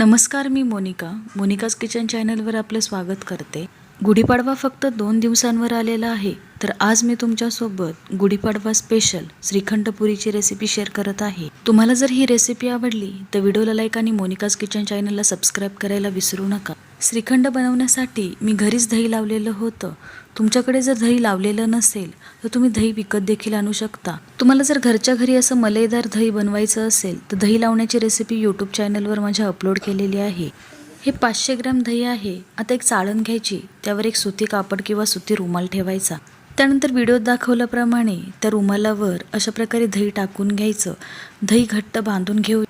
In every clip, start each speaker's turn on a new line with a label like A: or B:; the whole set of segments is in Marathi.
A: नमस्कार मी मोनिका. मोनिकाज किचन चॅनलवर आपलं स्वागत करते. गुढीपाडवा फक्त दोन दिवसांवर आलेला आहे तर आज मी तुमच्यासोबत गुढीपाडवा स्पेशल श्रीखंडपुरीची रेसिपी शेअर करत आहे. तुम्हाला जर ही रेसिपी आवडली तर व्हिडिओला लाईक आणि मोनिकाज किचन चॅनलला सबस्क्राईब करायला विसरू नका. श्रीखंड बनवण्यासाठी मी घरीच दही लावलेलं होतं. तुमच्याकडे जर दही लावलेलं नसेल तर तुम्ही दही विकत देखील आणू शकता. तुम्हाला जर घरच्या घरी असं मलईदार दही बनवायचं असेल तर दही लावण्याची रेसिपी यूट्यूब चॅनलवर माझ्या अपलोड केलेली आहे. हे पाचशे ग्रॅम दही आहे. आता एक चाळण घ्यायची. त्यावर एक सुती कापड किंवा सुती रुमाल ठेवायचा. त्यानंतर व्हिडिओत दाखवल्याप्रमाणे त्या रुमालावर अशा प्रकारे दही टाकून घ्यायचं. दही घट्ट बांधून घेऊ.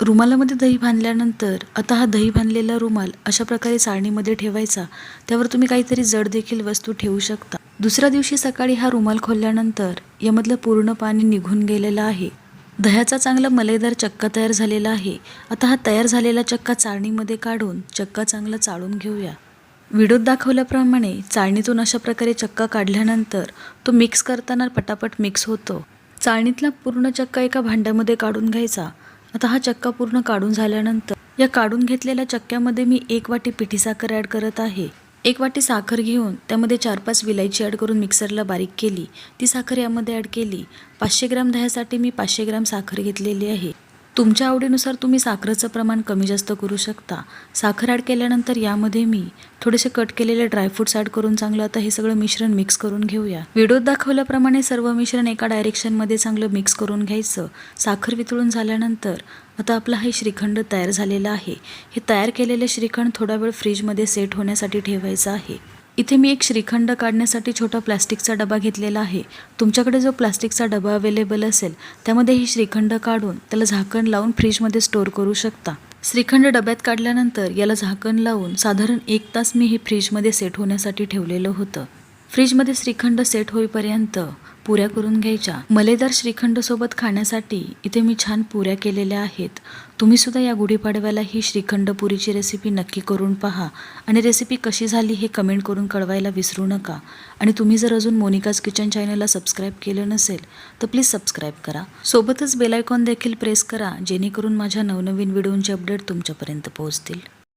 A: रुमालामध्ये दही बांधल्यानंतर आता हा दही बांधलेला रुमाल अशा प्रकारे चाळणीमध्ये ठेवायचा. त्यावर तुम्ही काहीतरी जड देखील वस्तू ठेवू शकता. दुसऱ्या दिवशी सकाळी हा रुमाल खोलल्यानंतर यामधलं पूर्ण पाणी निघून गेलेलं आहे. दह्याचा चांगला मलईदार चक्का तयार झालेला आहे. आता हा तयार झालेला चक्का चाळणीमध्ये काढून चक्का चांगला चाळून घेऊया. व्हिडिओत दाखवल्याप्रमाणे चाळणीतून अशा प्रकारे चक्का काढल्यानंतर तो मिक्स करताना पटापट मिक्स होतो. चाळणीतला पूर्ण चक्का एका भांड्यामध्ये काढून घ्यायचा. आता हा चक्का पूर्ण काढून झाल्यानंतर या काढून घेतलेल्या चक्क्यामध्ये मी एक वाटी पिठी साखर ॲड करत आहे. एक वाटी साखर घेऊन त्यामध्ये चार पाच विलायची ॲड करून मिक्सरला बारीक केली. ती साखर यामध्ये ॲड केली. पाचशे ग्राम दह्यासाठी मी पाचशे ग्राम साखर घेतलेली आहे. तुमच्या आवडीनुसार तुम्ही साखरेचं प्रमाण कमी जास्त करू शकता. साखर ॲड केल्यानंतर यामध्ये मी थोडेसे कट केलेले ड्रायफ्रुट्स ॲड करून चांगलं आता हे सगळं मिश्रण मिक्स करून घेऊया. व्हिडिओत दाखवल्याप्रमाणे सर्व मिश्रण एका डायरेक्शनमध्ये चांगलं मिक्स करून घ्यायचं. साखर वितळून झाल्यानंतर आता आपला हे श्रीखंड तयार झालेला आहे. हे तयार केलेले श्रीखंड थोडा वेळ फ्रीजमध्ये सेट होण्यासाठी ठेवायचं आहे. इथे मी एक श्रीखंड काढण्यासाठी छोटा प्लास्टिकचा डबा घेतलेला आहे. तुमच्याकडे जो प्लास्टिकचा डबा अवेलेबल असेल त्यामध्ये ही श्रीखंड काढून त्याला झाकण लावून फ्रीजमध्ये स्टोअर करू शकता. श्रीखंड डब्यात काढल्यानंतर याला झाकण लावून साधारण एक तास मी हे फ्रीजमध्ये सेट होण्यासाठी ठेवलेलं होतं. फ्रीजमध्ये श्रीखंड सेट होईपर्यंत पुऱ्या करून घ्यायच्या. मलेदार श्रीखंड सोबत खाण्यासाठी इथे मी छान पुऱ्या केलेल्या आहेत. तुम्ही सुद्धा या गुढीपाडव्याला ही श्रीखंड पुरीची रेसिपी नक्की करून पहा. आणि रेसिपी कशी झाली हे कमेंट करून कळवायला विसरू नका. आणि तुम्ही जर अजून मोनिकाज किचन चॅनलला सबस्क्राईब केलं नसेल तर प्लीज सबस्क्राईब करा. सोबतच बेलायकॉन देखील प्रेस करा जेणेकरून माझ्या नवनवीन व्हिडिओंचे अपडेट तुमच्यापर्यंत पोहोचतील.